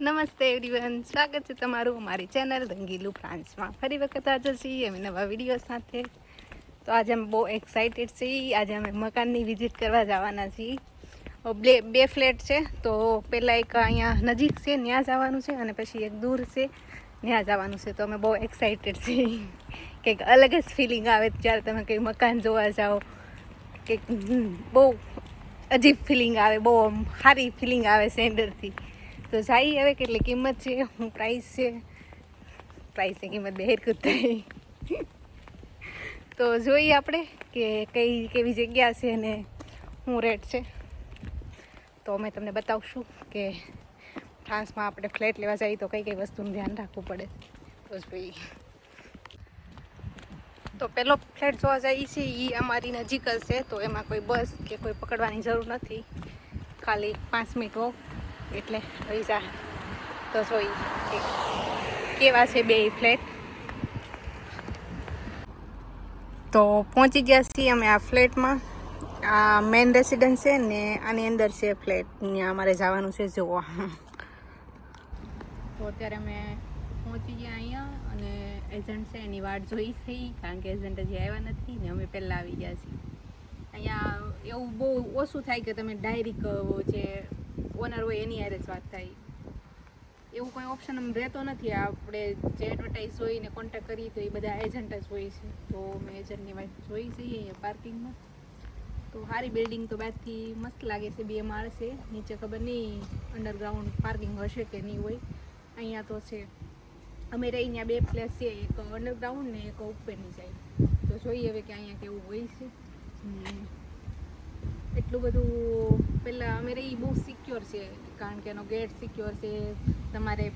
નમસ્તે એવરીવન સ્વાગત છે તમારું અમારી ચેનલ રંગીલું ફ્રાન્સમાં ફરી વખત આજે છીએ અમે નવા વીડિયો સાથે. તો આજે અમે બહુ એક્સાઇટેડ છીએ. આજે અમે મકાનની વિઝિટ કરવા જવાના છીએ. બે બે ફ્લેટ છે. તો પહેલાં એક અહીંયા નજીક છે ત્યાં જવાનું છે અને પછી એક દૂર છે ત્યાં જવાનું છે. તો અમે બહુ એક્સાઇટેડ છીએ. કંઈક અલગ જ ફિલિંગ આવે જ્યારે તમે કંઈ મકાન જોવા જાઓ. કંઈક બહુ અજીબ ફિલિંગ આવે, બહુ સારી ફિલિંગ આવે અંદરથી. તો જાય હવે કેટલી કિંમત છે? શું પ્રાઇસ છે. પ્રાઇસની કિંમત બે હેરકું થાય. તો જોઈએ આપણે કે કઈ કેવી જગ્યા છે અને શું રેટ છે. તો અમે તમને બતાવશું કે ફ્રાન્સમાં આપણે ફ્લેટ લેવા જઈએ તો કઈ કઈ વસ્તુનું ધ્યાન રાખવું પડે. તો જોઈએ. તો પહેલો ફ્લેટ જોવા જઈએ છીએ એ અમારી નજીક જ છે, તો એમાં કોઈ બસ કે કોઈ પકડવાની જરૂર નથી. ખાલી પાંચ મિનિટ હોવ એટલે થઈ જાય તો જોઈ કેવા છે બે ફ્લેટ. તો પહોંચી ગયા છીએ અમે આ ફ્લેટમાં. આ મેન રેસિડન્સ છે ને આની અંદર છે ફ્લેટ. ત્યાં અમારે જવાનું છે જોવા. તો અત્યારે અમે પહોંચી ગયા અહીંયા અને એજન્ટ છે એની વાટ જોઈ છે કારણ કે એજન્ટ હજી આવ્યા નથી ને અમે પહેલાં આવી ગયા છીએ. અહીંયા એવું બહુ ઓછું થાય કે તમે ડાયરેક જે ઓનર હોય એની હારે જ વાત થાય. એવું કોઈ ઓપ્શન આમ રહેતો નથી. આપણે જે એડવર્ટાઇઝ જોઈને કોન્ટેક્ટ કરીએ તો એ બધા એજન્ટ જ હોય છે. તો મેં એજન્ટની વાત જોઈ છે અહીંયા પાર્કિંગમાં તો સારી બિલ્ડિંગ તો બહારથી મસ્ત લાગે છે, બે માળ છે. નીચે ખબર નહીં અંડરગ્રાઉન્ડ પાર્કિંગ હશે કે નહીં હોય. અહીંયા તો છે. અમે રહી ત્યાં બે પ્લેસ છે, એક અંડરગ્રાઉન્ડ ને એક ઉપરની જાય. તો જોઈએ હવે કે અહીંયા કેવું હોય છે. એટલું બધું પહેલાં અમે રહી બહુ સિક્યોર છે, કારણ કે એનો ગેટ સિક્યોર છે, તમારે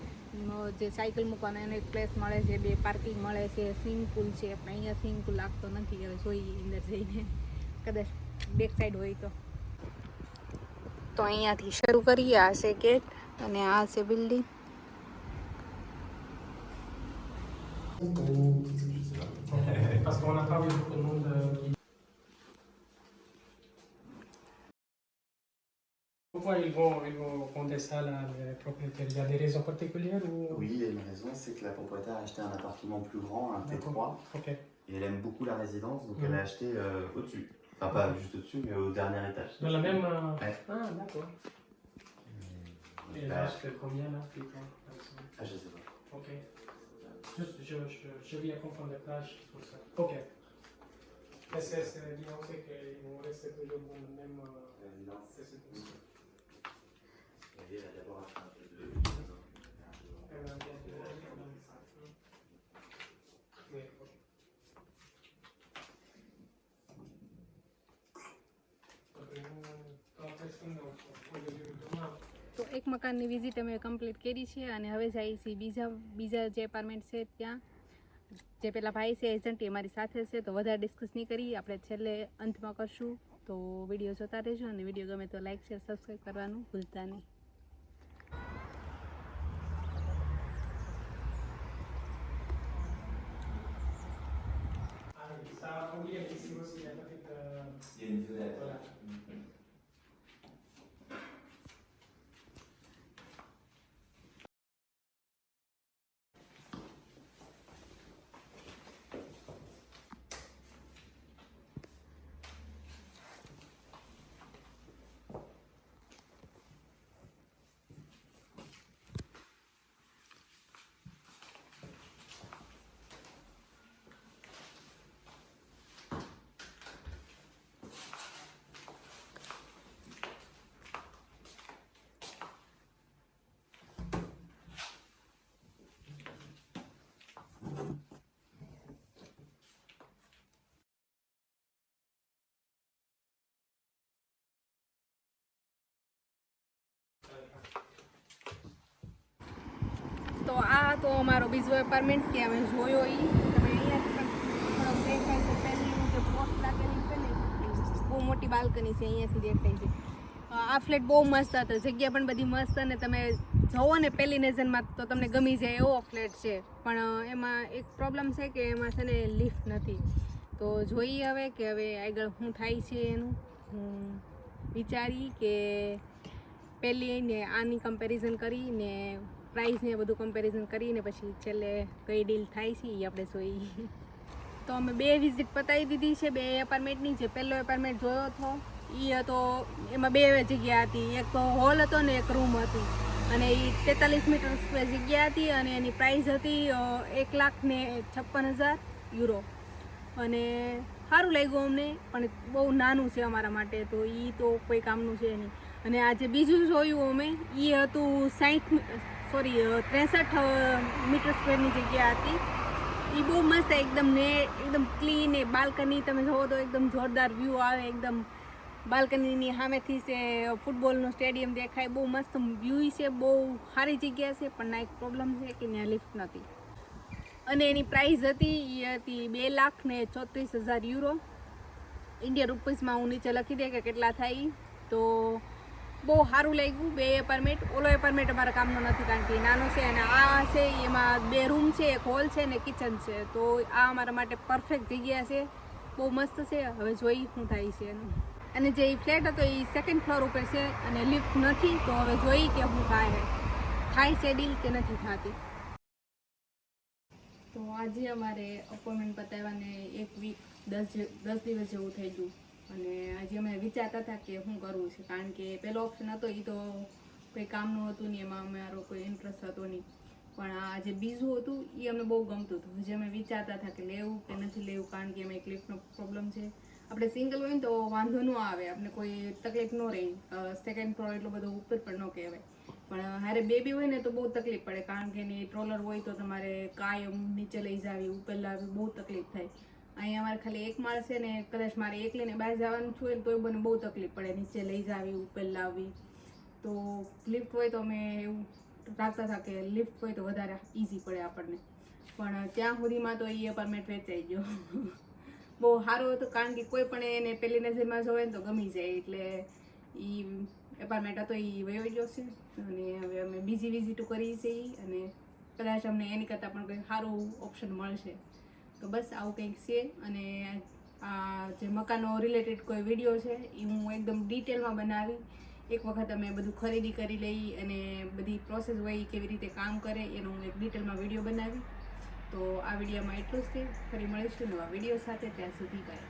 જે સાયકલ મૂકવાનો એનો એક પ્લેસ મળે છે, બે પાર્કિંગ મળે છે સ્વિમિંગ પુલ છે, પણ અહીંયા સ્વિમિંગ પુલ લાગતો નથી, હવે જોઈએ અંદર જઈને. કદાચ બેક સાઈડ હોય તો. તો અહીંયાથી શરૂ કરીએ આ છે ગેટ અને આ છે building Parce qu'on n'a pas Pourquoi ils vont, ils vont vendre ça là, les propriétaires? Il y a des raisons particulières ou? Oui, il y a une raison, c'est que la propriétaire a acheté un appartement plus grand, un T3, Ok. et elle aime beaucoup la résidence, donc Mhm. elle a acheté euh, au-dessus. Enfin, pas juste au-dessus, mais au dernier étage. Dans la même. euh, Ouais. Ah, d'accord. Et Bah, l'âge de combien là plus ah, je sais pas. Ok. Juste, je, je, je viens comprendre le plage, tout ça. Ok. Est-ce que c'est bien aussi qu'ils vont rester toujours dans le même. euh, Résidence. તો એક મકાનની visit અમે complete કરી છે અને હવે જઈએ છીએ બીજા બીજા જે એપાર્ટમેન્ટ છે ત્યાં. જે પેલા ભાઈ છે એજન્ટ એ મારી સાથે છે, તો વધારે ડિસ્કસ નહીં કરી. આપણે છેલ્લે અંતમાં કરશું. તો વીડિયો જોતા રહેજો અને વીડિયો ગમે તો લાઈક શેર સબસ્ક્રાઈબ કરવાનું ભૂલતા નહીં. તો અમારો બીજો એપાર્ટમેન્ટ કે અમે જોયો એ તમે અહીંયા બહુ મોટી બાલ્કની છે, અહીંયાથી દેખાય છે. આ ફ્લેટ બહુ મસ્ત હતો જગ્યા પણ બધી મસ્ત અને તમે જોવો ને પહેલી નજરમાં તો તમને ગમી જાય એવો ફ્લેટ છે. પણ એમાં એક પ્રોબ્લેમ છે કે એમાં છે ને લિફ્ટ નથી. તો જોઈએ હવે કે હવે આગળ શું થાય છે એનું. હું વિચારી કે પહેલી ને આની કમ્પેરિઝન કરીને પ્રાઇસ ને બધું કમ્પેરિઝન કરીને પછી છેલ્લે કઈ ડીલ થાય છે એ આપણે જોઈ. તો અમે બે વિઝિટ પતાવી દીધી છે, બે એપાર્ટમેન્ટની જે પહેલો એપાર્ટમેન્ટ જોયો હતો એ હતો, એમાં બે જગ્યા હતી. એક હોલ હતો ને એક રૂમ હતી. અને એ તેતાલીસ મીટર સ્ક્વેર જગ્યા હતી અને એની પ્રાઇસ હતી એક લાખ ને છપ્પન હજાર યુરો અને સારું લાગ્યું અમને, પણ બહુ નાનું છે અમારા માટે તો એ તો કોઈ કામનું છે નહીં. અને આજે બીજું જોયું અમે એ હતું સાઠ સોરી ત્રેસઠ મીટર સ્ક્વેરની જગ્યા હતી. એ બહુ મસ્ત એકદમ ને, એકદમ ક્લીન એ બાલ્કની તમે જોવો તો એકદમ જોરદાર વ્યૂ આવે, એકદમ બાલ્કનીની સામેથી છે ફૂટબોલનું સ્ટેડિયમ દેખાય. બહુ મસ્ત વ્યૂ છે, બહુ સારી જગ્યા છે, પણ ના એક પ્રોબ્લેમ છે કે ત્યાં લિફ્ટ નથી. અને એની પ્રાઇસ હતી એ હતી બે લાખ ને ચોત્રીસ હજાર યુરો. ઇન્ડિયન રૂપીસમાં હું નીચે લખી દે કે કેટલા થાય તો બહુ સારું લાગ્યું. બે એપાર્ટમેન્ટ ઓલો એપાર્ટમેન્ટ અમારા કામનો નથી કારણ કે નાનો છે અને આ છે, એમાં બે રૂમ છે, એક હોલ છે ને કિચન છે. તો આ અમારા માટે પરફેક્ટ જગ્યા છે. બહુ મસ્ત છે. હવે જોઈ શું થાય છે અને જે ફ્લેટ હતો એ સેકન્ડ ફ્લોર ઉપર છે અને લિફ્ટ નથી, તો હવે જોઈ કે શું થાય થાય છે ડીલ કે નથી થતી. તો આજે અમારે અપોઇન્ટમેન્ટ બતાવવાને એક વીક દસ દસ દિવસ જેવું થઈ ગયું. અને આજે અમે વિચારતા હતા કે શું કરવું છે, કારણ કે પહેલો ઓપ્શન હતો એ તો કંઈ કામનું હતું નહીં એમાં અમારો કોઈ ઇન્ટરેસ્ટ હતો નહીં. પણ આ જે બીજું હતું એ અમને બહુ ગમતું હતું. હજી અમે વિચારતા હતા કે લેવું કે નથી લેવું, કારણ કે અમે ક્લિફનો પ્રોબ્લેમ છે. આપણે સિંગલ હોય ને તો વાંધો ન આવે આપણે કોઈ તકલીફ ન રહે. સેકન્ડ ફ્લોર એટલો બધો ઉપર પણ ન કહેવાય. પણ હારે બેબી હોય ને તો બહુ તકલીફ પડે, કારણ કે એની ટ્રોલર હોય તો તમારે કાયમ નીચે લઈ જાવી, ઉપર લાવવી બહુ તકલીફ થાય. અહીંયા અમારે ખાલી એક માળ છે ને કદાચ મારે એકલીને બહાર જવાનું છું તોય મને બહુ તકલીફ પડે નીચે લઈ જાવી, ઉપર લાવવી. તો લિફ્ટ હોય તો અમે એવું રાખતા હતા કે લિફ્ટ હોય તો વધારે ઇઝી પડે આપણને. પણ ત્યાં સુધીમાં તો એ એપાર્ટમેન્ટ વેચાઈ ગયો. બહુ સારું હતું કારણ કે કોઈ પણ એને પહેલી નજરમાં જોવે ને તો ગમી જાય એટલે એ એપાર્ટમેન્ટ હતો એ વયો ગયો છે. અને હવે અમે બીજી વિઝિટ કરી છે ઈ અને કદાચ અમને એની કરતાં પણ કંઈ સારું ઓપ્શન મળશે. તો બસ આવું કંઈક છે અને આ જે મકાનો રિલેટેડ કોઈ વીડિયો છે એ હું એકદમ ડિટેલમાં બનાવી. એક વખત અમે બધું ખરીદી કરી લઈ અને બધી પ્રોસેસ હોય કેવી રીતે કામ કરે, એનો હું એક ડિટેલમાં વીડિયો બનાવી. તો આ વિડીયોમાં એટલું જ છે. ફરી મળીશું નવા વીડિયો સાથે. ત્યાં સુધી બાય